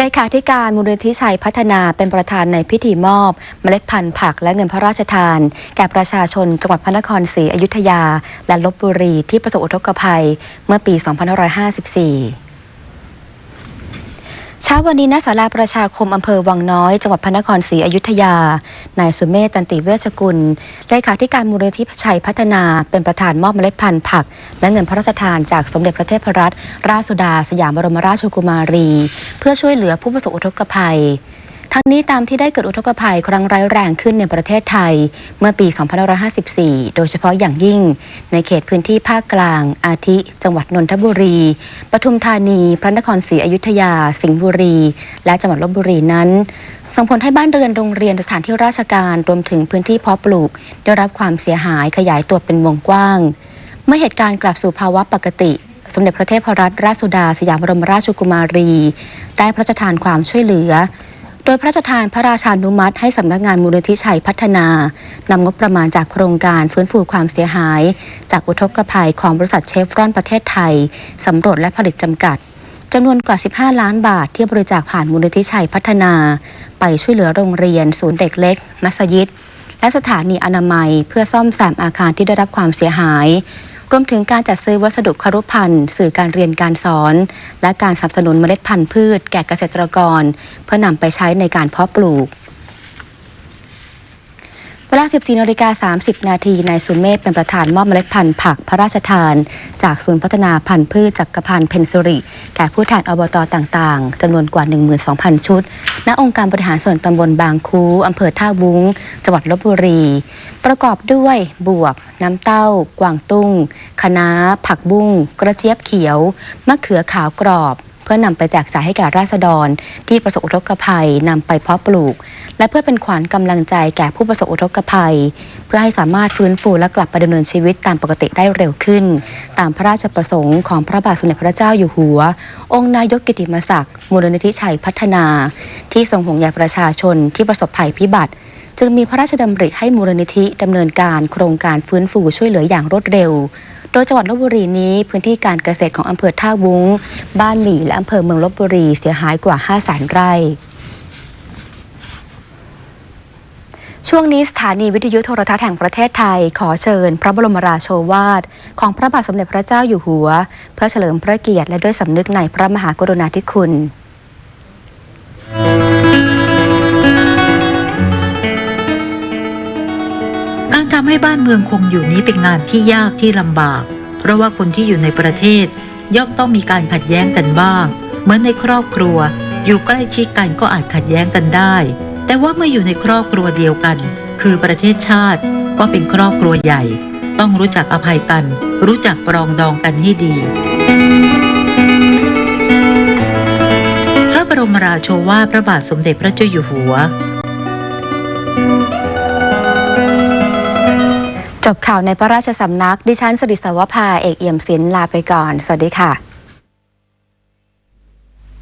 เลขาธิการมูลนิธิชัยพัฒนาเป็นประธานในพิธีมอบ เมล็ดพันธุ์ผักและเงินพระราชทาน แก่ประชาชนจังหวัดพระนครศรีอยุธยา และลบบุรีที่ประสบอุทกภัยเมื่อปี 2554 เช้าวันนี้ณศาลาประชาคมอำเภอวังน้อย จังหวัดพระนครศรีอยุธยา นายสุเมธตันติเวชกุลเลขาธิการมูลนิธิชัยพัฒนา เป็นประธานมอบเมล็ดพันธุ์ผัก และเงินพระราชทานจากสมเด็จพระเทพรัตนราชสุดา สยามบรมราชกุมารี เพื่อช่วยเหลือผู้ประสบอุทกภัย ทั้งนี้ตามที่ได้เกิดอุทกภัยครั้งร้ายแรงขึ้นในประเทศไทย เมื่อปี 2554 โดยเฉพาะอย่างยิ่ง ในเขตพื้นที่ภาคกลาง อาทิ จังหวัดนนทบุรี ปทุมธานี พระนครศรีอยุธยา สิงห์บุรี และจังหวัดลบบุรีนั้น ส่งผลให้บ้านเรือนโรงเรียนสถานที่ราชการรวมถึงพื้นที่เพาะปลูก ได้รับความเสียหายขยายตัวเป็นวงกว้าง เมื่อเหตุการณ์กลับสู่ภาวะปกติสมเด็จพระเทพรัตนราชสุดา สยามบรมราชกุมารี ได้พระราชทานความช่วยเหลือ ดยพระราชทานพระราชานุมัติ ให้สำนักงานมูลนิธิชัยพัฒนานำงบประมาณจากโครงการฟื้นฟูความเสียหาย จากอุทกภัยของบริษัทเชฟรอนประเทศไทยสำรวจและผลิตจำกัดจำนวนกว่า 15 ล้านบาทที่บริจาคผ่านมูลนิธิชัยพัฒนา ไปช่วยเหลือโรงเรียน ศูนย์เด็กเล็ก มัสยิด และสถานีอนามัย เพื่อซ่อมแซมอาคารที่ได้รับความเสียหาย รวมถึงการจัดซื้อวัสดุคารุพันธ์สื่อการเรียนการสอน และการสนับสนุนเมล็ดพันธุ์พืช แก่เกษตรกร เพื่อนำไปใช้ในการเพาะปลูก 14นาฬิกา30 นาทีนายสุเมธเป็นประธานมอบเมล็ดพันธุ์ผักพระราชทาน จากศูนย์พัฒนาพันธุ์พืชจักรพันธ์เพนซิริ แก่ผู้แทนอบตต่างๆจำนวนกว่า 12,000 ชุด ณ องค์การบริหารส่วนตำบลบางคูอำเภอท่าวุ้ง จังหวัดลบบุรี ประกอบด้วยบวบ น้ำเต้า กวางตุ้งคะน้า ผักบุ้ง กระเจี๊ยบเขียว มะเขือขาวกรอบ พื่อนำไปแจกจ่ายให้แก่ราษฎร ที่ประสบอุทกภัยนำไปเพาะปลูก และเพื่อเป็นขวัญกำลังใจแก่ผู้ประสบอุทกภัย เพื่อให้สามารถฟื้นฟูและกลับไปดำเนินชีวิตตามปกติได้เร็วขึ้น ตามพระราชประสงค์ของพระบาทสมเด็จพระเจ้าอยู่หัว องค์นายกกิติมศักดิ์มูลนิธิชัยพัฒนา ที่ทรงห่วงใยประชาชนที่ประสบภัยพิบัติจึงมีพระราชดำริให้มูลนิธิดำเนินการโครงการฟื้นฟูช่วยเหลืออย่างรวดเร็ว โดยจังหวัดลบบุรีนี้พื้นที่การเกษตรของอำเภอท่าวุ้ง บ้านหมี่และอำเภอเมืองลบบุรีเสียหายกว่า5 0 0 0 0 0ไร่ช่วงนี้สถานีวิทยุโทรทัศน์แห่งประเทศไทย ขอเชิญ พระบรมราโชวาท ของพระบาทสมเด็จพระเจ้าอยู่หัว เพื่อเฉลิมพระเกียรติและด้วยสำนึกในพระมหากรุณาธิคุณ ทำให้บ้านเมืองคงอยู่นี้เป็นงานที่ยากที่ลำบาก เพราะว่าคนที่อยู่ในประเทศ ย่อมต้องมีการขัดแย้งกันบ้าง เหมือนในครอบครัว อยู่ใกล้ชิดกันก็อาจขัดแย้งกันได้ แต่ว่าเมื่ออยู่ในครอบครัวเดียวกัน คือประเทศชาติก็เป็นครอบครัวใหญ่ ต้องรู้จักอภัยกัน รู้จักปรองดองกันให้ดีพระบรมราโชวาทพระบาทสมเด็จพระเจ้าอยู่หัว จบข่าวในพระราชสำนัก ดิฉันสริสวภาเอกเอี่ยมศิลป์ลาไปก่อน สวัสดีค่ะ